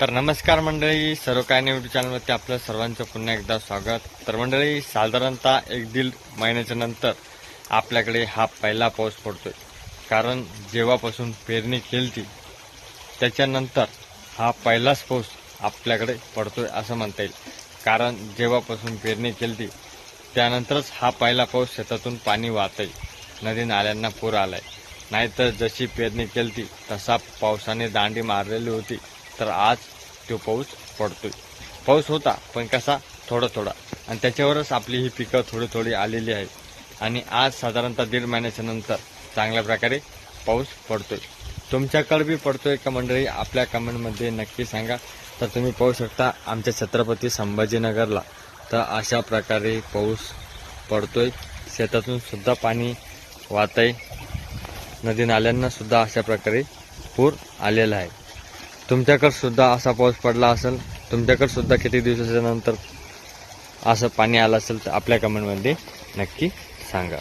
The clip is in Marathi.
तर नमस्कार मंडळी सर्व काय नाही युट्यूब चॅनलवरती आपलं सर्वांचं पुन्हा एकदा स्वागत. तर मंडळी साधारणतः एक दीड महिन्याच्या नंतर आपल्याकडे हा पहिला पाऊस पडतोय. कारण जेव्हापासून पेरणी केली त्याच्यानंतर हा पहिलाच पाऊस आपल्याकडे पडतोय असं म्हणता येईल. कारण जेव्हापासून पेरणी केली त्यानंतरच हा पहिला पाऊस शेतातून पाणी वाहतंय. नदी नाल्यांना पूर आलाय. नाहीतर जशी पेरणी केली तसा पावसाने दांडी मारलेली होती. तर आज तो पाऊस पडतोय. पाऊस होता पण कसा? थोडा थोडा. आणि त्याच्यावरच आपली ही पिकं थोडी थोडी आलेली आहेत. आणि आज साधारणतः दीड महिन्याच्या नंतर चांगल्या प्रकारे पाऊस पडतोय. तुमच्याकडे बी पडतोय का मंडळी? आपल्या कमेंटमध्ये नक्की सांगा. तर तुम्ही पाहू शकता आमच्या छत्रपती संभाजीनगरला. तर अशा प्रकारे पाऊस पडतोय. शेतातून सुद्धा पाणी वाहतंय. नदी नाल्यांना सुद्धा अशा प्रकारे पूर आलेला आहे. तुमच्याकडे सुद्धा असा पाऊस पडला असेल तुमच्याकडे सुद्धा किती दिवसाच्या नंतर असं पाणी आलं असेल तर आपल्या कमेंटमध्ये नक्की सांगा.